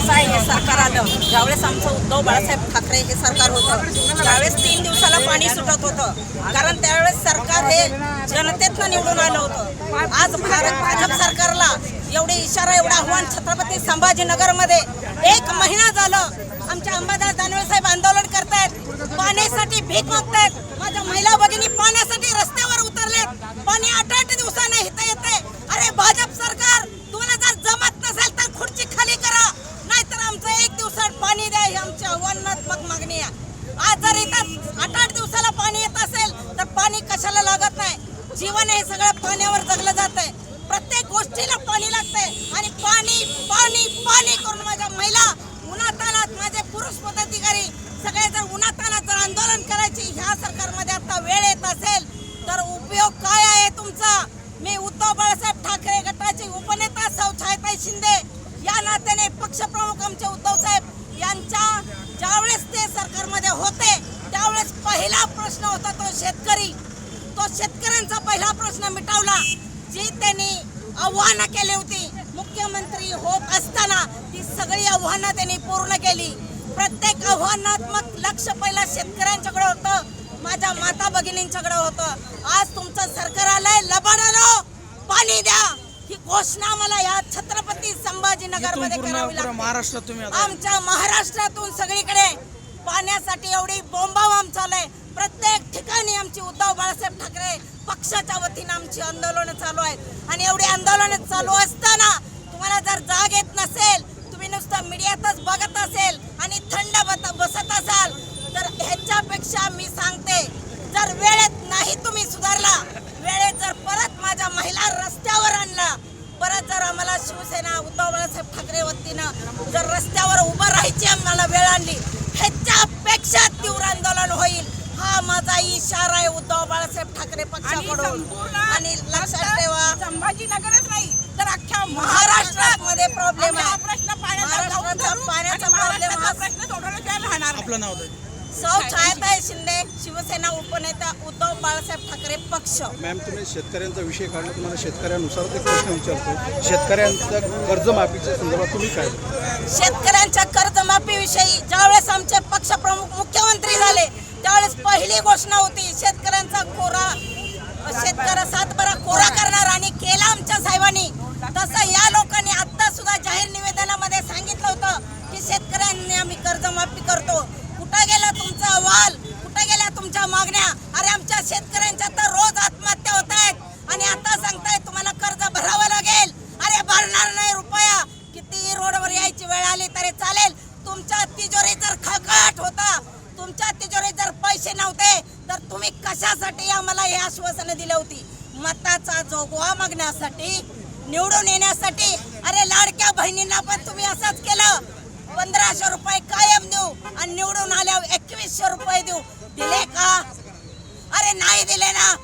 झालं ज्यावेळेस आमचं उद्धव बाळासाहेब ठाकरे हे सरकार होतं त्यावेळेस तीन दिवसाला पाणी सुटत होतं. कारण त्यावेळेस सरकार हे जनतेतनं निवडून आलं होतं. आज भारत भाजप सरकारला एवढे इशारा एवढं आव्हान छत्रपती संभाजीनगरमध्ये एक महिना झालं. आमच्या अंबादास दानवे साहेब आंदोलन करतायत पाण्यासाठी भीक मागतायत. माझ्या महिला भगिनी पाण्यासाठी रस्त्यावर उतरलेत. पाणी आठ आठ दिवसाने इथं येते अरे भाजप सरकार तुम्हाला जर जमत नसेल तर खुर्ची खाली करा नाहीतर आमचं एक दिवसात पाणी द्या ही आमची आव्हानात्मक मागणी आहे आज जर इथं आठ आठ दिवसाला पाणी येत असेल तर पाणी कशाला लागत नाही जीवन हे सगळं पाण्यावर जगलं जात आहे प्रत्येक गोष्टीला पाणी लागतंय आणि पाणी पाणी पाणी करून माझ्या महिला उन्हातानात माझे पुरुष पदाधिकारी सगळे जर उन्हातानात जर ह्या सरकारमध्ये आता वेळ येत असेल तर उपयोग काय आहे तुमचा? मी उद्धव बाळासाहेब ठाकरे गटाचे उपनेता सौ छायताई शिंदे या नात्याने पक्षप्रमुख आमचे उद्धव साहेब यांच्या ज्यावेळेस ते सरकारमध्ये होते त्यावेळेस पहिला प्रश्न होता तो शेतकरी. तो शेतकऱ्यांचा पहिला प्रश्न मिटवला जी त्यांनी आव्हानं केली होती. मुख्यमंत्री होत असताना ती सगळी आव्हानं त्यांनी पूर्ण केली. प्रत्येक आव्हानात्मक लक्ष पहिला शेतकऱ्यांच्याकडे होतं माझ्या माता भगिनींच्याकडे होतं. आज तुमचं सरकार आलंय लबाडालो पाणी द्या. ही घोषणा मला या छत्रपती संभाजीनगरमध्ये करावी लागते. महाराष्ट्रात तुम्ही आता आमच्या महाराष्ट्रातून सगळीकडे पाण्यासाठी एवढी बोंबावाम चालू आहे. प्रत्येक ठिकाणी आमची उद्धव बाळासाहेब ठाकरे पक्षाच्या वतीनं आमची आंदोलनं चालू आहेत. आणि एवढी आंदोलनं चालू असताना तुम्हाला जर जाग येत नसेल तुम्ही नुसतं मीडियातच बघत असेल आणि थंड बसत असाल तर ह्याच्यापेक्षा मी सांगते जर वेळेत नाही तुम्ही सुधारला वेळेत जर परत माझ्या महिला रस्त्यावर आणला परत जर आम्हाला शिवसेना उद्धव बाळासाहेब ठाकरे वतीनं जर रस्त्यावर उभं राहायची आम्हाला वेळ आणली ह्याच्यापेक्षा तीव्र आंदोलन होईल हा माझा इशारा आहे उद्धव बाळासाहेब ठाकरे पक्षाकडून. आणि लक्षात ठेवा. संभाजीनगरच नाही तर अख्ख्या महाराष्ट्रात मध्ये प्रॉब्लेम हा आहे. प्रश्न पाण्याचा पाण्याचा प्रॉब्लेम हा प्रश्न सोडवण्याशिवाय राहणार. आपलं नाव सौ छायाताई शिंदे शिवसेना उपनेता उद्धव बाळासाहेब ठाकरे पक्ष. मॅम तुम्ही शेतकऱ्यांचा विषय काढला तुम्हाला शेतकऱ्यानुसार एक प्रश्न विचारतो शेतकऱ्यांच्या कर्जमाफीच्या संदर्भात तुम्ही काय? शेतकऱ्यांच्या कर्जमाफीविषयी ज्यावेळेस आमचे पक्षप्रमुख मुख्यमंत्री झाले त्यावेळेस पहिली घोषणा होती शेतकऱ्यांचा कोरा शेतकऱ्या सातबारा कोरा करणार आणि केला आमच्या साहेबांनी. तसं या लोकांनी आता सुद्धा जाहीर निवेदनामध्ये सांगितलं होतं की शेतकऱ्यांनी आम्ही कर्जमाफी करतो. कुठं गेला तुमचा अहवाल? कुठं गेल्या तुमच्या मागण्या? अरे आमच्या शेतकऱ्यांच्या तर रोज आत्महत्या होत आहेत. आणि आता सांगताय तुम्हाला कर्ज भरावं लागेल. अरे भरणार नाही रुपया. किती रोडवर यायची वेळ आली तरी चालेल. तुमच्या तिजोरी जर खळखळाट होता तुमच्या तिजोरी जर पैसे नव्हते तर तुम्ही कशासाठी आम्हाला हे आश्वासनं दिली होती? मताचा जोगवा मागण्यासाठी निवडून येण्यासाठी. अरे लाडक्या बहिणींना पण तुम्ही असंच केलं. पंधराशे रुपये कायम देऊ आणि निवडून आल्यावर एकवीसशे रुपये देऊ. दिले का? अरे नाही दिले ना.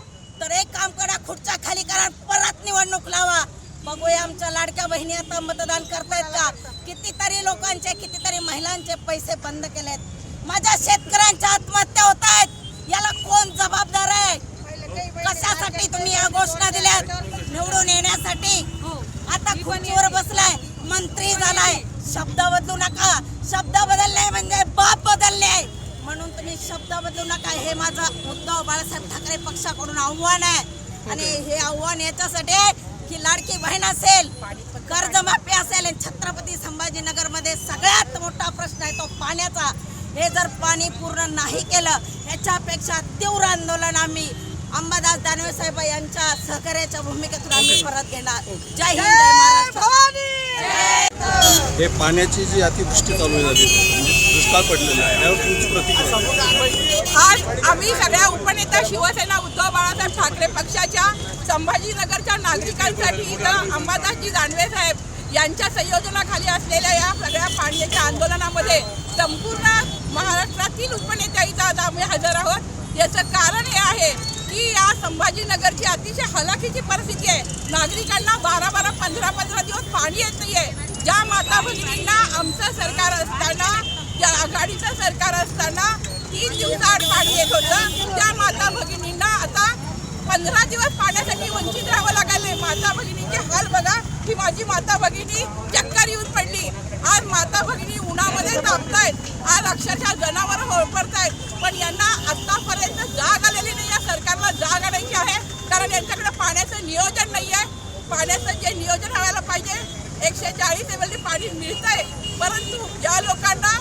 तर एक काम करा खुर्च्या खाली करा परत निवडणूक लावा. बघूया आमच्या लाडक्या बहिणी आता मतदान करतायत का? कितीतरी लोकांचे कितीतरी महिलांचे पैसे बंद केलेत. माझ्या शेतकऱ्यांच्या आत्महत्या होत आहेत याला कोण जबाबदार आहे? कशासाठी तुम्ही या घोषणा दिल्यात? निवडून येण्यासाठी. शब्द बदलू नका. शब्द बदलले म्हणजे बाप बदलले. म्हणून तुम्ही शब्द बदलू नका. हे माझं उद्धव बाळासाहेब ठाकरे पक्षाकडून आव्हान आहे. आणि हे आव्हान याच्यासाठी की लाडकी बहीण असेल कर्जमाफी असेल आणि छत्रपती संभाजीनगरमध्ये सगळ्यात मोठा प्रश्न आहे तो पाण्याचा. हे जर पाणी पूर्ण नाही केलं याच्यापेक्षा तीव्र आंदोलन आम्ही अंबादास दानवे साहेब यांच्या सहकार्याच्या भूमिकेतून आम्ही परत घेणार जय हिंद जय महाराष्ट्र. हे पाण्याची जी अतिवृष्टी चालू झाली म्हणजे दुष्काळ पडलेला आहे त्यावर तुमची प्रतिक्रिया आज आम्ही सगळ्या उपनेता शिवसेना उद्धव बाळासाहेब ठाकरे पक्षाच्या संभाजीनगरच्या नागरिकांसाठी इथं अंबादासजी दानवे साहेब यांच्या संयोजनाखाली असलेल्या या सगळ्या पाण्याच्या आंदोलनामध्ये संपूर्ण महाराष्ट्रातील उपनेत्या इथं आज आम्ही हजर आहोत. याचं कारण हे आहे की या संभाजीनगरची अतिशय हलाखीची परिस्थिती आहे. नागरिकांना बारा बारा पंधरा पंधरा दिवस पाणी येत आहे ज्या माता भगिनींना आमचं सरकार असताना ज्या आघाडीचं सरकार असताना तीन दिवसाआड पाणी येत होतं त्या माता भगिनींना आता पंधरा दिवस पाण्यासाठी वंचित राहावं लागले माता भगिनींचे हाल बघा. की माझी माता भगिनी चक्कर येऊन पडली. आज माता भगिनी उन्हामध्ये अक्षरशः जनावर होळपडत आहेत पण यांना आतापर्यंत जाग आलेली नाही जाग नाही आहे कारण यांच्याकडे पाण्याचं नियोजन नाही आहे पाण्याचं जे नियोजन व्हायला पाहिजे एकशे चाळीस एम पाणी मिळतंय. परंतु या लोकांना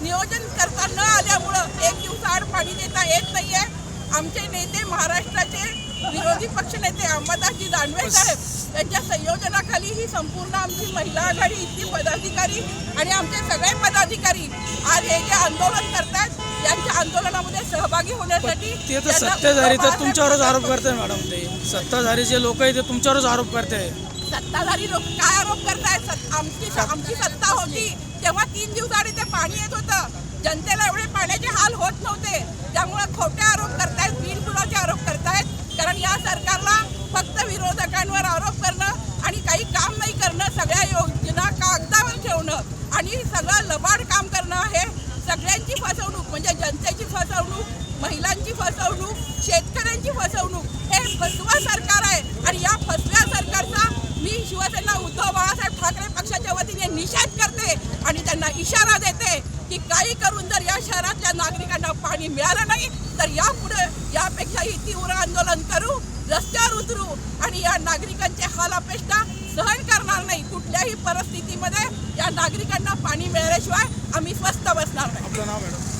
नियोजन करता न आल्यामुळं एक दिवसाआड पाणी देता येत नाही आहे आमचे नेते महाराष्ट्राचे विरोधी पक्ष नेते अंबादासजी दानवे साहेब यांच्या संयोजनाखाली ही संपूर्ण आमची महिला आघाडी इथली पदाधिकारी आणि आमचे सगळे पदाधिकारी आज हे जे आंदोलन करतात यांच्या आंदोलनामध्ये सहभागी होण्यासाठी ते तर सत्ताधारी तर तुमच्यावरच आरोप करताय मॅडम ते. सत्ताधारी जे लोक आहेत ते तुमच्यावरच आरोप करताय. सत्ताधारी लोक काय आरोप करतायत आमची आमची सत्ता होती. तेव्हा तीन दिवसाआधी ते पाणी येत होतं. जनतेला एवढे पाण्याचे हाल होत नव्हते. त्यामुळे खोटे आरोप करतायत बिनबुडाचे आरोप करतायत. कारण या सरकारला फक्त विरोधकांवर आरोप करणं आणि काही काम नाही करणं सगळ्या योजना कागदावर ठेवणं आणि सगळं लबाड काम करणं हे सगळ्यांची फसवणूक म्हणजे जनतेची फसवणूक महिलांची फसवणूक? शेतकऱ्यांची फसवणूक हे फसवा सरकार आहे आणि या फसव्या सरकारचा मी शिवसेना उद्धव बाळासाहेब ठाकरे पक्षाच्या वतीने निषेध करते आणि त्यांना इशारा देते की काही करून जर या शहरातल्या नागरिकांना पाणी मिळालं नाही तर यापुढे यापेक्षाही तीव्र आंदोलन करू रस्त्यावर उतरू आणि या नागरिकांचे हाल अपेष्टा सहन करणार नाही कुठल्याही परिस्थितीमध्ये या नागरिकांना पाणी मिळाल्याशिवाय आम्ही स्वस्त बसणार नाही आपलं नाव मॅडम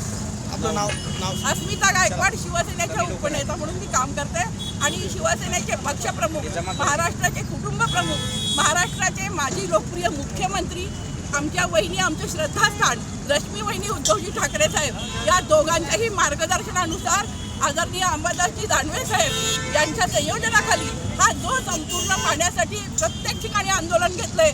आपलं नाव नाव अस्मिता गायकवाड शिवसेनेच्या उपनेता म्हणून मी काम करते आणि शिवसेनेचे पक्षप्रमुख महाराष्ट्राचे कुटुंब प्रमुख महाराष्ट्राचे माजी लोकप्रिय मुख्यमंत्री आमच्या वहिनी आमचे श्रद्धास्थान रश्मी वहिनी उद्धवजी ठाकरे साहेब या दोघांच्याही मार्गदर्शनानुसार आदरणीय अंबादासजी दानवे साहेब यांच्या संयोजनाखाली हा जो संपूर्ण पाण्यासाठी प्रत्येक ठिकाणी आंदोलन घेतलंय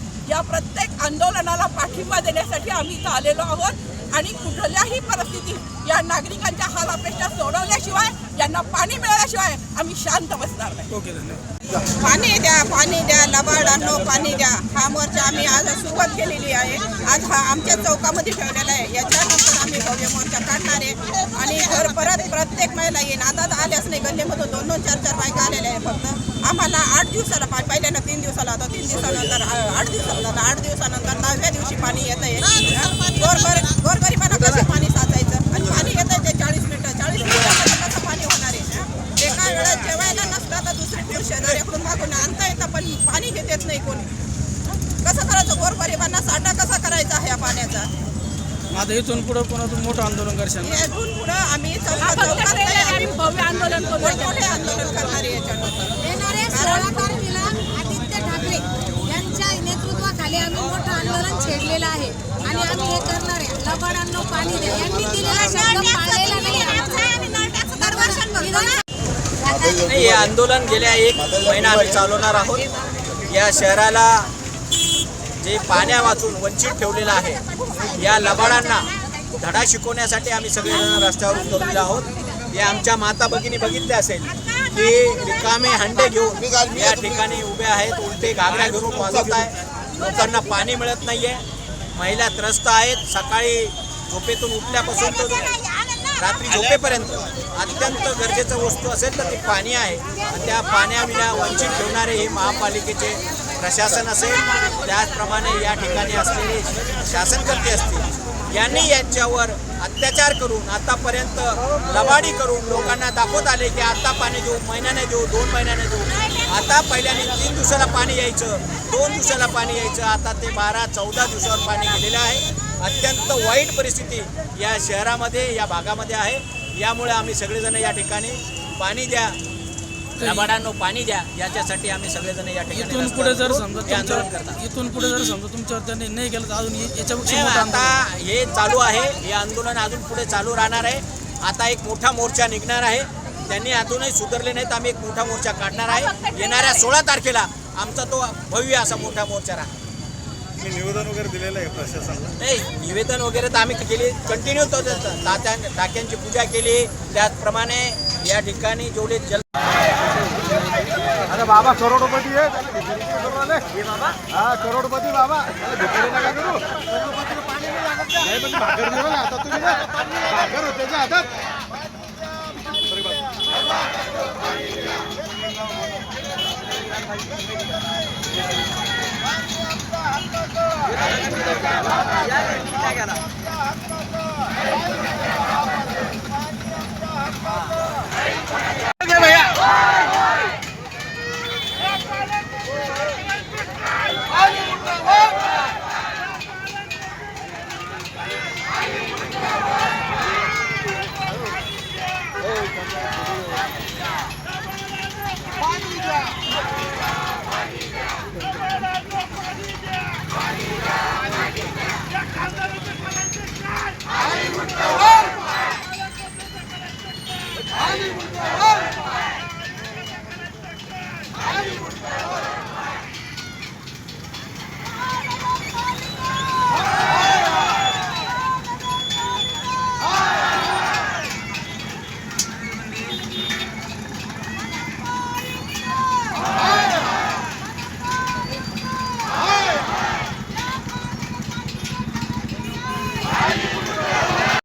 आंदोलनाला पाठिंबा देण्यासाठी आम्ही इथं आलेलो आहोत. आणि कुठल्याही परिस्थितीत या नागरिकांच्या हाल अपेक्षा सोडवल्याशिवाय यांना पाणी मिळाल्याशिवाय आम्ही शांत बसणार नाही. ओके धन्यवाद. पाणी द्या पाणी द्या लबाडांनो पाणी द्या. हा मोर्चा आम्ही आज सुरुवात केलेली आहे. आज हा आमच्या चौकामध्ये ठेवलेला आहे. याच्यानंतर आम्ही भव्य मोर्चा काढणार आहे. आणि घर परत प्रत्येक महिला येईन. आता आल्याच नाही गल्लीमधून दोन दोन चार चार बायका आलेल्या आहे फक्त. आम्हाला आठ दिवसाला पाणी पहिल्यांदा तीन दिवसाला आता तीन दिवसानंतर आठ दिवसाला झालं आठ दिवसानंतर दहाव्या दिवशी पाणी येत आहे. गोरगर गोरगरिबांना कसं पाणी साचायचं? आणि पाणी येत आहे ते चाळीस मिनिटं. चाळीस मिनिटामध्ये कसं पाणी होणार आहे? हं? एका वेळेस जेवायला नसलं तर दुसरी पुरुष शेजाऱ्याकडून मागून आणता येतं पण पाणी घेत येत नाही कोणी. कसं करायचं? गोरगरिबांना साठा कसा करायचा ह्या पाण्याचा? आता इथून पुढे तुम्ही मोठं आंदोलन करशाल ना? यातून पुढं आम्ही आंदोलन आंदोलन करणार आहे याच्यानंतर येणाऱ्या सोळा तारखेला आदित्य ठाकरे यांच्या नेतृत्वाखाली आम्ही मोठं आंदोलन छेडलेलं आहे. आणि आम्ही हे करणार आहे. लबाडांनो पाणी द्या. यांनी दिलेला शब्द पाळलेला नाही नाही हे आंदोलन गेल्या एक महिना आम्ही चालवणार आहोत. या शहराला जे पाण्या वाचून वंचित ठेवलेलं आहे या लबाडांना धडा शिकवण्यासाठी आम्ही सगळेजण रस्त्यावर उतरलेलो आहोत. हे आमच्या माता भगिनी बघितले असेल की रिकामे हंडे घेऊन या ठिकाणी उभे आहेत उलटे घागऱ्या घेऊन वाजवत आहे लोकांना पाणी मिळत नाहीये. महिला त्रस्त आहेत. सकाळी झोपेतून उठल्यापासून तर रात्री झोपेपर्यंत. अत्यंत गरजेचं वस्तू असेल तर ती पाणी आहे. आणि त्या पाण्याविना वंचित ठेवणारे हे महापालिकेचे प्रशासन असेल. त्याचप्रमाणे या ठिकाणी असलेले शासनकर्ते असतील यांनी यांच्यावर अत्याचार करून आतापर्यंत लबाडी करून लोकांना दाखवत आले की आता पाणी देऊ महिन्याने देऊ दोन महिन्याने देऊ. आता पहिल्याने तीन दिवसाला पाणी यायचं दोन दिवसाला पाणी यायचं. आता ते बारा चौदा दिवसावर पाणी गेलेलं आहे. अत्यंत वाईट परिस्थिती या शहरामध्ये या भागामध्ये आहे. यामुळे आम्ही सगळेजण या ठिकाणी पाणी द्या. लबाडांनो पाणी द्या. याच्यासाठी आम्ही सगळेजण या ठिकाणी इथून पुढे जर समजा आंदोलन करतात. इथून पुढे जर समजा तुमच्यावर नाही केलं तर अजून याच्यापेक्षा आता हे चालू आहे. हे आंदोलन अजून पुढे चालू राहणार आहे. आता एक मोठा मोर्चा निघणार आहे. त्यांनी अजूनही सुधारले नाहीत. आम्ही एक मोठा मोर्चा काढणार आहे. येणाऱ्या सोळा तारखेला आमचा तो भव्य असा मोठा मोर्चा राहणार. मी निवेदन वगैरे दिलेलं आहे प्रशासनाला? नाही निवेदन वगैरे तर आम्ही केली. कंटिन्यू तो तात्या टाक्यांची पूजा केली. त्याचप्रमाणे या ठिकाणी जेवढे जल अरे बाबा करोडपती आहे राहिले? हा करोडपती बाबा. भिकारी नका करू. नाही पण भाकर दिलं ना आता तुम्ही. भाकर हातात? या घटनेचा